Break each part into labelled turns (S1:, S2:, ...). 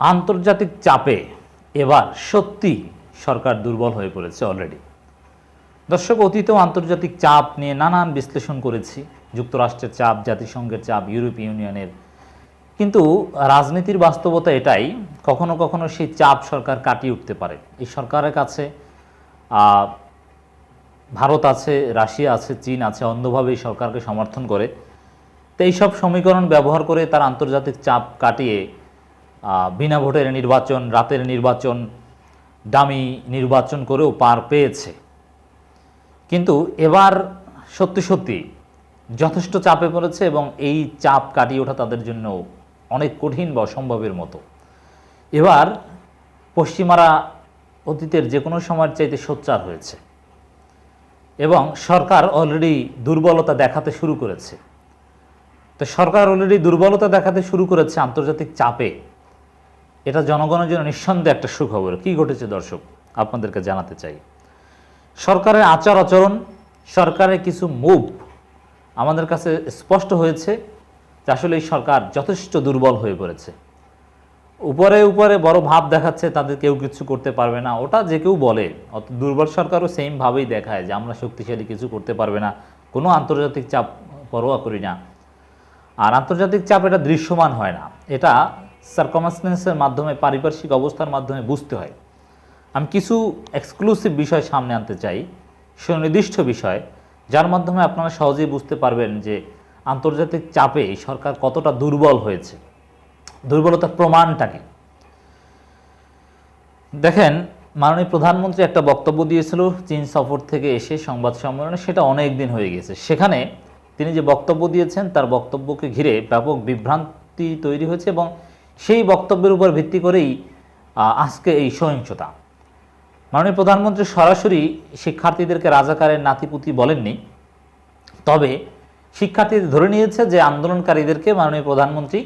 S1: আন্তর্জাতিক চাপে এবার সত্যি সরকার দুর্বল হয়ে পড়েছে অলরেডি দর্শক, অতীতেও আন্তর্জাতিক চাপ নিয়ে নানান বিশ্লেষণ করেছি, যুক্তরাষ্ট্রের চাপ, জাতিসংঘের চাপ ইউরোপ ইউনিয়নের। কিন্তু রাজনীতির বাস্তবতা এটাই, কখনো কখনো সেই চাপ সরকার কাটিয়ে উঠতে পারে। এই সরকারের কাছে ভারত আছে, রাশিয়া আছে, চীন আছে অন্ধভাবে সরকারকে সমর্থন করে। তো এইসব সমীকরণ ব্যবহার করে তার আন্তর্জাতিক চাপ কাটিয়ে বিনা ভোটের নির্বাচন, রাতের নির্বাচন, দামি নির্বাচন করেও পার পেয়েছে। কিন্তু এবার সত্যি সত্যি যথেষ্ট চাপে পড়েছে এবং এই চাপ কাটিয়ে ওঠা তাদের জন্য অনেক কঠিন বা অসম্ভবের মতো। এবার পশ্চিমারা অতীতের যে কোনো সময়ের চাইতে সোচ্চার হয়েছে এবং সরকার অলরেডি দুর্বলতা দেখাতে শুরু করেছে। তো সরকার অলরেডি দুর্বলতা দেখাতে শুরু করেছে আন্তর্জাতিক চাপে। এটা জনগণের জন্য নিঃসন্দেহে একটা সুখবর। কি ঘটেছে দর্শক? আপনাদেরকে জানাতে চাই। সরকারের আচার আচরণ, সরকারের কিছু মুভ আমাদের কাছে স্পষ্ট হয়েছে যে আসলে এই সরকার যথেষ্ট দুর্বল হয়ে পড়েছে। উপরে উপরে বড় ভাব দেখাচ্ছে, তাদের কেউ কিছু করতে পারবে না। ওটা যে কেউ বলে, অত দুর্বল সরকারও সেম ভাবেই দেখায় যে আমরা শক্তিশালী কিছু করতে পারবে না। কোনো আন্তর্জাতিক চাপ পরোয়া করি না। আর আন্তর্জাতিক চাপ এটা দৃশ্যমান হয় না। এটা সার্কমাস্টেন্সের মাধ্যমে, পারিপার্শ্বিক অবস্থার মাধ্যমে বুঝতে হয়। আমি কিছু এক্সক্লুসিভ বিষয় সামনে আনতে চাই, সুনির্দিষ্ট বিষয়, যার মাধ্যমে আপনারা সহজেই বুঝতে পারবেন যে আন্তর্জাতিক চাপে সরকার কতটা দুর্বল হয়েছে। দুর্বলতার প্রমাণটা কি? দেখেন, মাননীয় প্রধানমন্ত্রী একটা বক্তব্য দিয়েছিল, চীন সফর থেকে এসে সংবাদ সম্মেলনে, সেটা অনেক দিন হয়ে গেছে। সেখানে তিনি যে বক্তব্য দিয়েছেন, তার বক্তব্যকে ঘিরে ব্যাপক বিভ্রান্তি তৈরি হয়েছে এবং সেই বক্তব্যের উপর ভিত্তি করেই আজকে এই সহিংসতা। মাননীয় প্রধানমন্ত্রী সরাসরি শিক্ষার্থীদেরকে রাজাকারের নাতিপুতি বলেননি, তবে শিক্ষার্থীদের ধরে নিয়েছে যে আন্দোলনকারীদেরকে মাননীয় প্রধানমন্ত্রী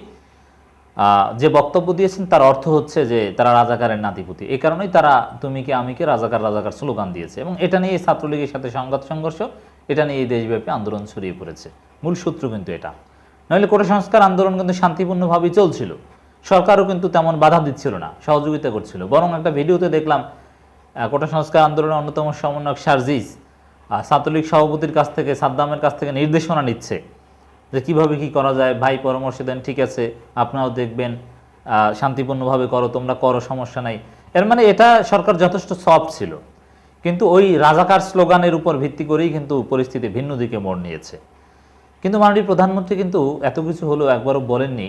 S1: যে বক্তব্য দিয়েছেন তার অর্থ হচ্ছে যে তারা রাজাকারের নাতিপুতি। এই কারণেই তারা তুমি কে, আমি কে, রাজাকার রাজাকার স্লোগান দিয়েছে। এবং এটা নিয়ে ছাত্রলীগের সাথে সংঘাত, সংঘর্ষ, এটা নিয়ে এই দেশব্যাপী আন্দোলন ছড়িয়ে পড়েছে। মূল সূত্র কিন্তু এটা। নইলে কোটা সংস্কার আন্দোলন কিন্তু শান্তিপূর্ণভাবেই চলছিল। সরকারও কিন্তু তেমন বাধা দিচ্ছিল না, সহযোগিতা করছিল। বরং একটা ভিডিওতে দেখলাম কোটা সংস্কার আন্দোলনের অন্যতম সমন্বয়ক শারজিজ ছাত্রলীগ সভাপতির কাছ থেকে, সাদ্দামের কাছ থেকে নির্দেশনা নিচ্ছে যে কীভাবে কি করা যায়। ভাই, পরামর্শ দেন, ঠিক আছে, আপনারাও দেখবেন শান্তিপূর্ণভাবে করো, তোমরা করো, সমস্যা নাই। এর মানে এটা সরকার যথেষ্ট সফট ছিল। কিন্তু ওই রাজাকার স্লোগানের উপর ভিত্তি করেই কিন্তু পরিস্থিতি ভিন্ন দিকে মোড় নিয়েছে। কিন্তু মাননীয় প্রধানমন্ত্রী কিন্তু এত কিছু হলেও একবারও বলেননি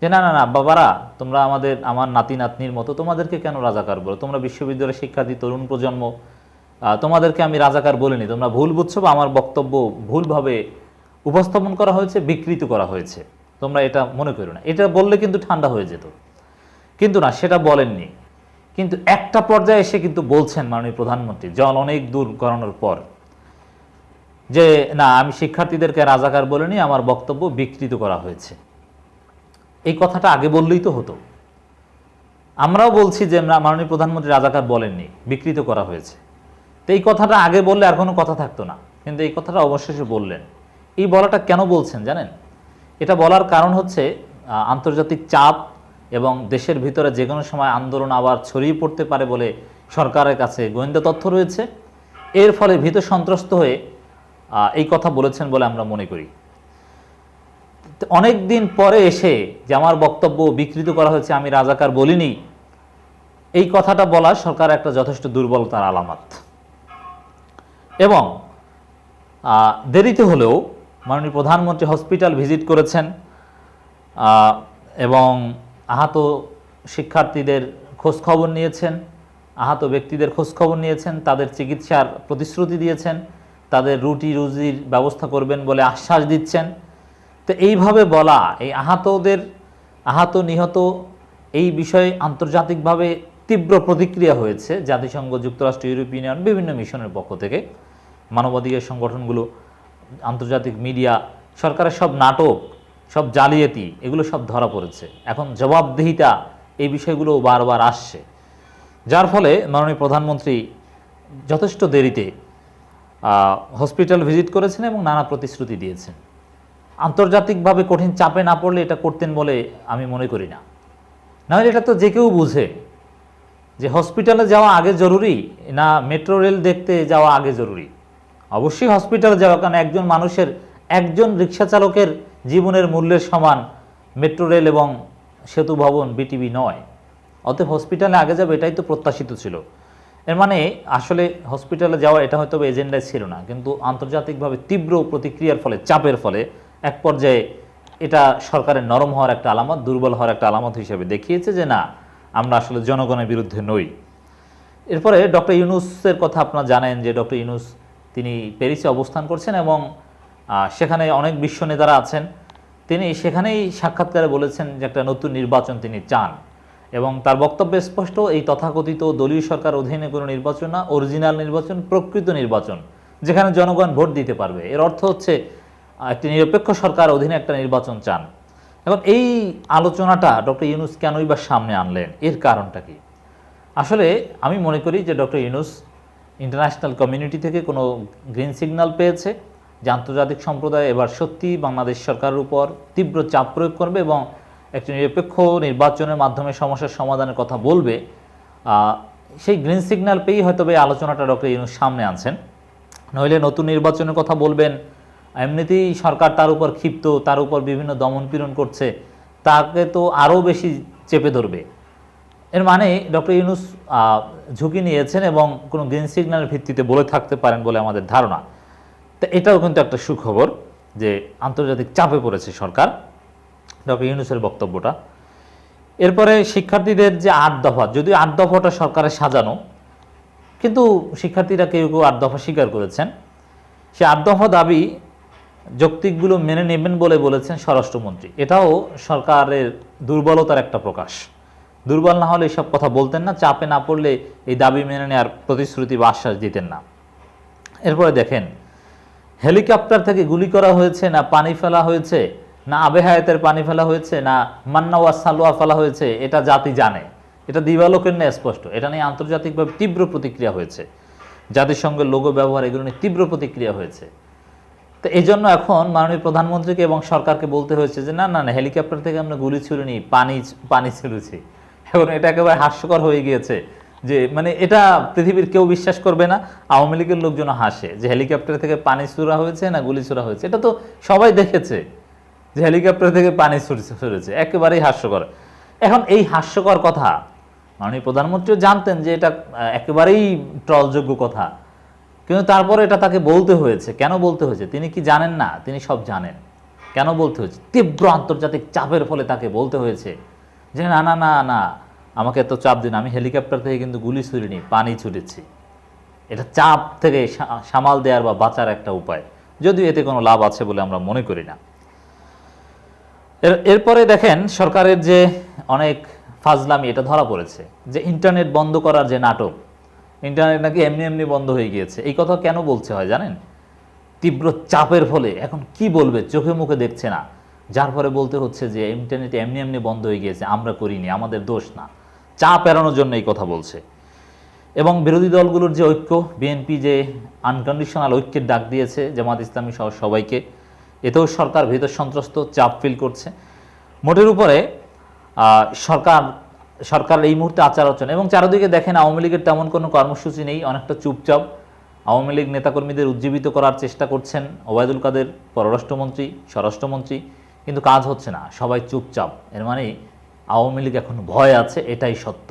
S1: যে, না না না, বাবারা, তোমরা আমাদের, আমার নাতি নাতনির মতো তোমাদেরকে কেন রাজাকার বলো? তোমরা বিশ্ববিদ্যালয়ের শিক্ষার্থী, তরুণ প্রজন্ম তোমাদেরকে আমি রাজাকার বলিনি। তোমরা ভুল বুঝছ বা আমার বক্তব্য ভুলভাবে উপস্থাপন করা হয়েছে, বিকৃত করা হয়েছে। তোমরা এটা মনে করো না। এটা বললে কিন্তু ঠান্ডা হয়ে যেত। কিন্তু না, সেটা বলেননি। কিন্তু একটা পর্যায়ে এসে কিন্তু বলছেন মাননীয় প্রধানমন্ত্রী, জল অনেক দূর গড়ানোর পর, যে, না, আমি শিক্ষার্থীদেরকে রাজাকার বলিনি, আমার বক্তব্য বিকৃত করা হয়েছে। এই কথাটা আগে বললেই তো হতো। আমরাও বলছি যে মাননীয় প্রধানমন্ত্রী রাজাকার বলেননি, বিকৃত করা হয়েছে। তো এই কথাটা আগে বললে আর কোনো কথা থাকতো না, কিন্তু এই কথাটা অবশেষে বললেন। এই বলাটা কেন বলছেন জানেন? এটা বলার কারণ হচ্ছে আন্তর্জাতিক চাপ এবং দেশের ভিতরে যে কোনো সময় আন্দোলন আবার ছড়িয়ে পড়তে পারে বলে সরকারের কাছে গোয়েন্দা তথ্য রয়েছে। এর ফলে ভীত সন্ত্রস্ত হয়ে এই কথা বলেছেন বলে আমরা মনে করি। অনেক দিন পরে এসে যে আমার বক্তব্য বিকৃত করা হয়েছে, আমি রাজাকার বলিনি, এই কথাটা বলা সরকার একটা যথেষ্ট দুর্বলতার আলামত। এবং দেরিতে হলেও মাননীয় প্রধানমন্ত্রী হসপিটাল ভিজিট করেছেন এবং আহত শিক্ষার্থীদের খোঁজখবর নিয়েছেন, আহত ব্যক্তিদের খোঁজখবর নিয়েছেন, তাদের চিকিৎসার প্রতিশ্রুতি দিয়েছেন, তাদের রুটি রুজির ব্যবস্থা করবেন বলে আশ্বাস দিচ্ছেন তো এইভাবে বলা, এই আহতদের, আহত, নিহত এই বিষয়ে আন্তর্জাতিকভাবে তীব্র প্রতিক্রিয়া হয়েছে। জাতিসংঘ, যুক্তরাষ্ট্র, ইউরোপীয় ইউনিয়ন, বিভিন্ন মিশনের পক্ষ থেকে। মানবাধিকার সংগঠনগুলো, আন্তর্জাতিক মিডিয়া, সরকারের সব নাটক, সব জালিয়াতি, এগুলো সব ধরা পড়েছে। এখন জবাবদিহিতা এই বিষয়গুলো বারবার আসছে। যার ফলে মাননীয় প্রধানমন্ত্রী যথেষ্ট দেরিতে হসপিটাল ভিজিট করেছেন এবং নানা প্রতিশ্রুতি দিয়েছেন। আন্তর্জাতিকভাবে কঠিন চাপে না পড়লে এটা করতেন বলে আমি মনে করি না। নাহলে এটা তো যে কেউ বুঝে যে হসপিটালে যাওয়া আগে জরুরি না মেট্রো রেল দেখতে যাওয়া আগে জরুরি। অবশ্যই হসপিটালে যাওয়া, কারণ একজন মানুষের, একজন রিক্সা চালকের জীবনের মূল্যের সমান মেট্রো রেল এবং সেতু ভবন বিটিভি নয়। অতএব হসপিটালে আগে যাবে এটাই তো প্রত্যাশিত ছিল। এর মানে আসলে হসপিটালে যাওয়া এটা হয়তো এজেন্ডায় ছিল না, কিন্তু আন্তর্জাতিকভাবে তীব্র প্রতিক্রিয়ার ফলে, চাপের ফলে এক পর্যায়ে এটা সরকারের নরম হওয়ার একটা আলামত, দুর্বল হওয়ার একটা আলামত হিসেবে দেখিয়েছে যে না, আমরা আসলে জনগণের বিরুদ্ধে নই। এরপরে ডক্টর ইউনুসের কথা আপনারা জানেন যে ডক্টর ইউনুস তিনি প্যারিসে অবস্থান করছেন এবং সেখানে অনেক বিশ্ব নেতারা আছেন। তিনি সেখানেই সাক্ষাৎকারে বলেছেন যে একটা নতুন নির্বাচন তিনি চান এবং তার বক্তব্যে স্পষ্ট, এই তথাকথিত দলীয় সরকার অধীনে কোনো নির্বাচন না, অরিজিনাল নির্বাচন, প্রকৃত নির্বাচন, যেখানে জনগণ ভোট দিতে পারবে। এর অর্থ হচ্ছে একটি নিরপেক্ষ সরকার অধীনে একটা নির্বাচন চান। এখন এই আলোচনাটা ডক্টর ইউনুস কেনই বা সামনে আনলেন? এর কারণটা কি? আসলে আমি মনে করি যে ডক্টর ইউনুস ইন্টারন্যাশনাল কমিউনিটি থেকে কোনো গ্রিন সিগন্যাল পেয়েছে, যে আন্তর্জাতিক সম্প্রদায় এবার সত্যি বাংলাদেশ সরকারের উপর তীব্র চাপ প্রয়োগ করবে এবং একটি নিরপেক্ষ নির্বাচনের মাধ্যমে সমস্যার সমাধানের কথা বলবে। সেই গ্রিন সিগন্যাল পেয়েই হয়তো এই আলোচনাটা ডক্টর ইউনুস সামনে আনছেন। নইলে নতুন নির্বাচনের কথা বলবেন এমনিতেই সরকার তার উপর ক্ষিপ্ত, তার উপর বিভিন্ন দমন দমনপীড়ন করছে, তাকে তো আরও বেশি চেপে ধরবে। এর মানে ডক্টর ইউনুস ঝুঁকি নিয়েছেন এবং কোনো গ্রিন সিগন্যালের ভিত্তিতে বলে থাকতে পারেন বলে আমাদের ধারণা। তো এটাও কিন্তু একটা সুখবর যে আন্তর্জাতিক চাপে পড়েছে সরকার, ডক্টর ইউনুসের বক্তব্যটা। এরপরে শিক্ষার্থীদের যে আট দফা, যদিও আট দফাটা সরকারের সাজানো, কিন্তু শিক্ষার্থীরা কেউ কেউ আট দফা স্বীকার করেছেন। সে আট দফা দাবি যৌক্তিকগুলো মেনে নেবেন বলে বলেছেন স্বরাষ্ট্রমন্ত্রী। এটাও সরকারের দুর্বলতার একটা প্রকাশ। দুর্বল না হলে এসব কথা বলতেন না, চাপে না পড়লে এই দাবি মেনে নেওয়ার প্রতিশ্রুতি বা আশ্বাস দিতেন না। এরপরে দেখেন, হেলিকপ্টার থেকে গুলি করা হয়েছে না পানি ফেলা হয়েছে, না আবে হায়াতের পানি ফেলা হয়েছে, না মান্নাওয়া সালোয়া ফেলা হয়েছে, এটা জাতি জানে। এটা দিবালোকের নেই স্পষ্ট। এটা নিয়ে আন্তর্জাতিকভাবে তীব্র প্রতিক্রিয়া হয়েছে। জাতিসংঘের লোগো ব্যবহার এগুলো নিয়ে তীব্র প্রতিক্রিয়া হয়েছে। তো এই জন্য এখন মাননীয় প্রধানমন্ত্রীকে এবং সরকারকে বলতে হয়েছে যে, না না না, হেলিকপ্টার থেকে আমরা গুলি ছুড়িনি পানি পানি ছুড়েছি। এখন এটা একেবারে হাস্যকর হয়ে গিয়েছে যে মানে এটা পৃথিবীর কেউ বিশ্বাস করবে না, আওয়ামী লীগের লোকজন হাসে যে হেলিকপ্টার থেকে পানি ছুড়া হয়েছে না গুলি ছুড়া হয়েছে। এটা তো সবাই দেখেছে যে হেলিকপ্টার থেকে পানি ছুড়ছে ছুড়েছে, একেবারেই হাস্যকর। এখন এই হাস্যকর কথা মাননীয় প্রধানমন্ত্রীও জানতেন যে এটা একেবারেই ট্রলযোগ্য কথা। কিন্তু তারপরে এটা তাকে বলতে হয়েছে। কেন বলতে হয়েছে? তিনি কি জানেন না? তিনি সব জানেন। কেন বলতে হয়েছে? তীব্র আন্তর্জাতিক চাপের ফলে তাকে বলতে হয়েছে যে, না না না না, আমাকে এত চাপ দিন। আমি হেলিকপ্টার থেকে কিন্তু গুলি ছুড়িনি, পানি ছুটেছি। এটা চাপ থেকে সামাল দেওয়ার বা বাঁচার একটা উপায়। যদিও এতে কোনো লাভ আছে বলে আমরা মনে করি না। এর, এরপরে দেখেন সরকারের যে অনেক ফাজলামি, এটা ধরা পড়েছে যে, ইন্টারনেট বন্ধ করার যে নাটক ইন্টারনেট নাকি এমনি এমনি বন্ধ হয়ে গিয়েছে। এই কথা কেন বলছে হয় জানেন? তীব্র চাপের ফলে এখন কি বলবে চোখে মুখে দেখছে না। যার ফলে বলতে হচ্ছে যে ইন্টারনেট এমনি এমনি বন্ধ হয়ে গিয়েছে, আমরা করিনি, আমাদের দোষ না। চাপ এড়ানোর জন্য এই কথা বলছে। এবং বিরোধী দলগুলোর যে ঐক্য, বিএনপি যে আনকন্ডিশনাল ঐক্যের ডাক দিয়েছে জামাত ইসলামী সহ সবাইকে, এতেও সরকার ভেতর সন্ত্রস্ত, চাপ ফিল করছে। মোটের উপরে সরকার সরকার এই মুহূর্তে আচার আচরণ এবং চারদিকে দেখেন আওয়ামী লীগের তেমন কোনো কর্মসূচি নেই, অনেকটা চুপচাপ। আওয়ামী লীগ নেতাকর্মীদের উজ্জীবিত করার চেষ্টা করছেন ওবায়দুল কাদের, পররাষ্ট্রমন্ত্রী, স্বরাষ্ট্রমন্ত্রী, কিন্তু কাজ হচ্ছে না, সবাই চুপচাপ। এর মানে আওয়ামী লীগ এখন ভয় আছে, এটাই সত্য।